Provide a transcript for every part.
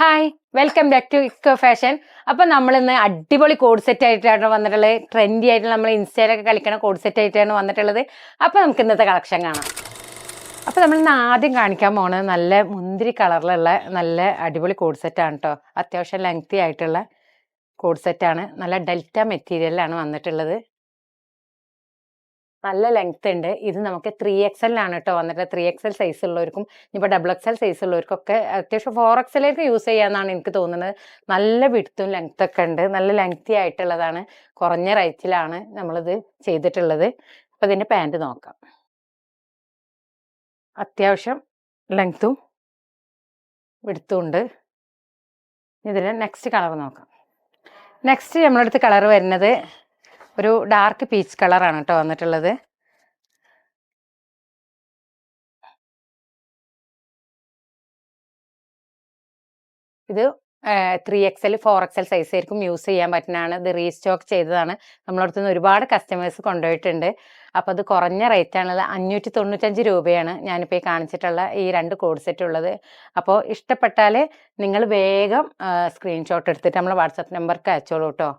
Hi welcome back to eco fashion അപ്പം നമ്മൾ ഇന്ന് അടിപൊളി കോഡ് സെറ്റ് ആയിട്ടാണ് വന്നിട്ടുള്ളത്. ട്രെൻഡി ആയിട്ട് നമ്മൾ ഇൻസ്റ്റയിലൊക്കെ കളിക്കണ കോഡ് സെറ്റ് ആയിട്ടാണ് വന്നിട്ടുള്ളത്. അപ്പം നമുക്ക് ഇന്നത്തെ കളക്ഷൻ കാണാം. അപ്പോൾ നമ്മൾ ഇന്ന് ആദ്യം കാണിക്കാൻ പോണത് നല്ല മുന്തിരി കളറിലുള്ള നല്ല അടിപൊളി കോഡ് സെറ്റാണ് കേട്ടോ അത്യാവശ്യം ലെങ്തി ആയിട്ടുള്ള കോഡ് സെറ്റാണ് നല്ല ഡെൽറ്റ മെറ്റീരിയലാണ് വന്നിട്ടുള്ളത്. നല്ല ലെങ്ത് ഉണ്ട്. ഇത് നമുക്ക് ത്രീ എക്സലിലാണ് കേട്ടോ വന്നിട്ട് ത്രീ എക്സൽ സൈസ് ഉള്ളവർക്കും ഇപ്പോൾ ഡബിൾ എക്സൽ സൈസ് സൈസ് ഉള്ളവർക്കൊക്കെ അത്യാവശ്യം ഫോർ എക്സലേക്ക് യൂസ് ചെയ്യാന്നാണ് എനിക്ക് തോന്നുന്നത്. നല്ല വിടുത്തും ലെങ്ത് ഒക്കെ ഉണ്ട്. നല്ല ലെങ്തി ആയിട്ടുള്ളതാണ്. കുറഞ്ഞ റേറ്റിലാണ് നമ്മളിത് ചെയ്തിട്ടുള്ളത്. അപ്പോൾ ഇതിന്റെ പാന്റ് നോക്കാം. അത്യാവശ്യം ലെങ്ത്തും വിടുത്തും ഉണ്ട്. ഇതിൽ നെക്സ്റ്റ് കളർ നോക്കാം. നെക്സ്റ്റ് നമ്മളടുത്ത് കളർ വരുന്നത് ഒരു ഡാർക്ക് പീച്ച് കളറാണ് കേട്ടോ വന്നിട്ടുള്ളത്. ഇത് three X L four X L size ആയിരിക്കും യൂസ് ചെയ്യാൻ പറ്റുന്നതാണ്. ഇത് റീസ്റ്റോക്ക് ചെയ്തതാണ്. നമ്മളടുത്ത് നിന്ന് ഒരുപാട് കസ്റ്റമേഴ്സ് കൊണ്ടുപോയിട്ടുണ്ട്. അപ്പോൾ അത് കുറഞ്ഞ റേറ്റ് ആണുള്ളത് അഞ്ഞൂറ്റി തൊണ്ണൂറ്റഞ്ച് രൂപയാണ് ഞാനിപ്പോൾ ഈ കാണിച്ചിട്ടുള്ള ഈ രണ്ട് കോഡ് സെറ്റ് ഉള്ളത് അപ്പോൾ ഇഷ്ടപ്പെട്ടാൽ നിങ്ങൾ വേഗം സ്ക്രീൻഷോട്ട് എടുത്തിട്ട് നമ്മൾ വാട്സപ്പ് നമ്പർക്ക് അയച്ചോളൂ കേട്ടോ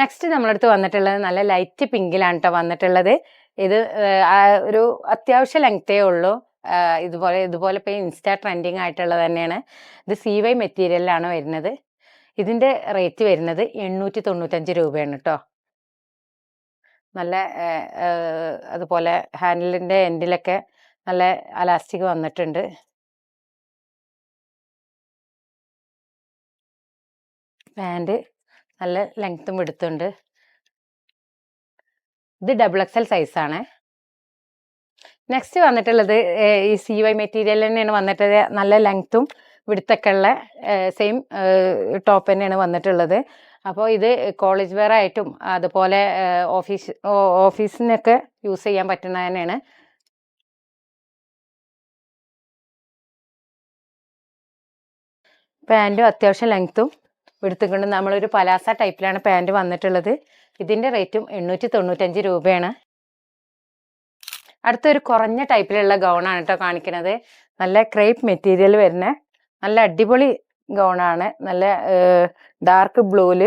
നെക്സ്റ്റ് നമ്മളടുത്ത് വന്നിട്ടുള്ളത് നല്ല ലൈറ്റ് പിങ്കിലാണ് കേട്ടോ വന്നിട്ടുള്ളത്. ഇത് ഒരു അത്യാവശ്യ ലെങ്തേ ഉള്ളൂ. ഇതുപോലെ ഇതുപോലെ ഇപ്പോൾ ഇൻസ്റ്റാ ട്രെൻഡിങ് ആയിട്ടുള്ളത് തന്നെയാണ്. ഇത് സി വൈ മെറ്റീരിയലിലാണ് വരുന്നത്. ഇതിന്റെ റേറ്റ് വരുന്നത് എണ്ണൂറ്റി തൊണ്ണൂറ്റഞ്ച് രൂപയാണ് കേട്ടോ നല്ല അതുപോലെ ഹാൻഡിലിന്റെ എൻഡിലൊക്കെ നല്ല അലാസ്റ്റിക് വന്നിട്ടുണ്ട്. പാന്റ് നല്ല ലെങ്ത്തും എടുത്തുണ്ട്. ഇത് ഡബിൾ എക്സൽ സൈസാണ് നെക്സ്റ്റ് വന്നിട്ടുള്ളത് ഈ സി വൈ മെറ്റീരിയൽ തന്നെയാണ് വന്നിട്ടത് നല്ല ലെങ്ത്തും വിടുത്തൊക്കെ ഉള്ള സെയിം ടോപ്പ് തന്നെയാണ് വന്നിട്ടുള്ളത്. അപ്പോൾ ഇത് കോളേജ് വെയർ ആയിട്ടും അതുപോലെ ഓഫീസ് ഓഫീസിനൊക്കെ യൂസ് ചെയ്യാൻ പറ്റുന്ന തന്നെയാണ്. പാന്റും അത്യാവശ്യം ലെങ്ത്തും എടുത്തുകൊണ്ട് നമ്മളൊരു പലാസ ടൈപ്പിലാണ് പാന്റ് വന്നിട്ടുള്ളത്. ഇതിന്റെ റേറ്റും എണ്ണൂറ്റി തൊണ്ണൂറ്റഞ്ച് രൂപയാണ്. അടുത്തൊരു കുറഞ്ഞ ടൈപ്പിലുള്ള ഗൗണാണ് കേട്ടോ കാണിക്കുന്നത്. നല്ല ക്രേപ്പ് മെറ്റീരിയൽ വരുന്ന നല്ല അടിപൊളി ഗൗണാണ്. നല്ല ഡാർക്ക് ബ്ലൂവിൽ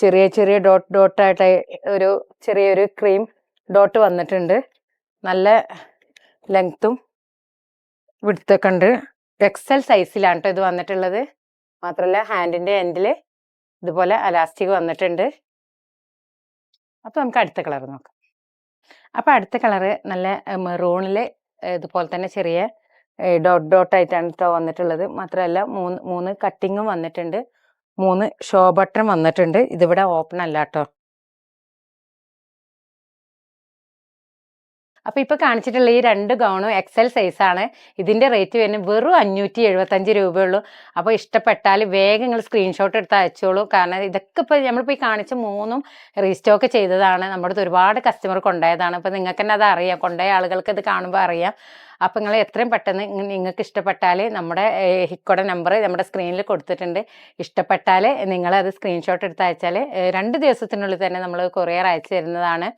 ചെറിയ ചെറിയ ഡോട്ട് ഡോട്ടായിട്ട് ഒരു ചെറിയൊരു ക്രീം ഡോട്ട് വന്നിട്ടുണ്ട്. നല്ല ലെങ്ത്തും വിടുത്തൊക്കെ ഉണ്ട്. എക്സൽ സൈസിലാണ് കേട്ടോ ഇത് വന്നിട്ടുള്ളത്. മാത്രമല്ല ഹാൻഡിന്റെ എൻഡിൽ ഇതുപോലെ അലാസ്റ്റിക് വന്നിട്ടുണ്ട്. അപ്പോൾ നമുക്ക് അടുത്ത കളർ നോക്കാം. അപ്പോൾ അടുത്ത കളറ് നല്ല മെറൂണിൽ ഇതുപോലെ തന്നെ ചെറിയ ഡോട്ട് ഡോട്ട് ആയിട്ടാണ് കേട്ടോ വന്നിട്ടുള്ളത്. മാത്രമല്ല മൂന്ന് മൂന്ന് കട്ടിങ്ങും വന്നിട്ടുണ്ട്. മൂന്ന് ഷോ ബട്ടൺ വന്നിട്ടുണ്ട്. ഇതിവിടെ ഓപ്പൺ അല്ല കേട്ടോ അപ്പോൾ ഇപ്പോൾ കാണിച്ചിട്ടുള്ള ഈ രണ്ട് ഗൗണും എക്സൽ സൈസാണ് ഇതിന്റെ റേറ്റ് വരുന്നത് വെറും അഞ്ഞൂറ്റി എഴുപത്തഞ്ച് രൂപയുള്ളൂ. അപ്പോൾ ഇഷ്ടപ്പെട്ടാൽ വേഗം നിങ്ങൾ സ്ക്രീൻഷോട്ട് എടുത്ത് അയച്ചോളൂ. കാരണം ഇതൊക്കെ ഇപ്പോൾ നമ്മളിപ്പോൾ ഈ കാണിച്ച മൂന്നും റീസ്റ്റോക്ക് ചെയ്തതാണ്. നമ്മുടെ ഒരുപാട് കസ്റ്റമർ കൊണ്ടുപോയതാണ്. അപ്പോൾ നിങ്ങൾക്ക് തന്നെ അത് അറിയാം. കൊണ്ടുപോയ ആളുകൾക്ക് ഇത് കാണുമ്പോൾ അറിയാം. അപ്പോൾ നിങ്ങൾ എത്രയും പെട്ടെന്ന് നിങ്ങൾക്ക് ഇഷ്ടപ്പെട്ടാൽ നമ്മുടെ ഹിക്കോടെ നമ്പർ നമ്മുടെ സ്ക്രീനിൽ കൊടുത്തിട്ടുണ്ട്. ഇഷ്ടപ്പെട്ടാൽ നിങ്ങളത് സ്ക്രീൻഷോട്ട് എടുത്ത് അയച്ചാൽ രണ്ട് ദിവസത്തിനുള്ളിൽ തന്നെ നമ്മൾ കൊറിയർ അയച്ചു തരുന്നതാണ്.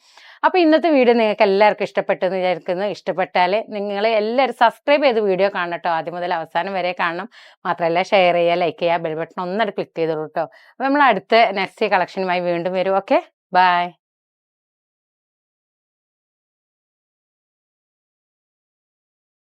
അപ്പോൾ ഇന്നത്തെ വീഡിയോ നിങ്ങൾക്ക് എല്ലാവർക്കും ഇഷ്ടപ്പെട്ടു എന്ന് വിചാരിക്കുന്നു. ഇഷ്ടപ്പെട്ടാൽ നിങ്ങൾ എല്ലാവരും സബ്സ്ക്രൈബ് ചെയ്ത് വീഡിയോ കാണണം കേട്ടോ. ആദ്യം മുതൽ അവസാനം വരെ കാണണം. മാത്രമല്ല ഷെയർ ചെയ്യുക ലൈക്ക് ചെയ്യുക ബെൽ ബട്ടൺ ഒന്നടി ക്ലിക്ക് ചെയ്തോളൂ കേട്ടോ. അപ്പോൾ നമ്മൾ അടുത്ത നെക്സ്റ്റ് കളക്ഷനുമായി വീണ്ടും വരും. ഓക്കെ? ബൈ.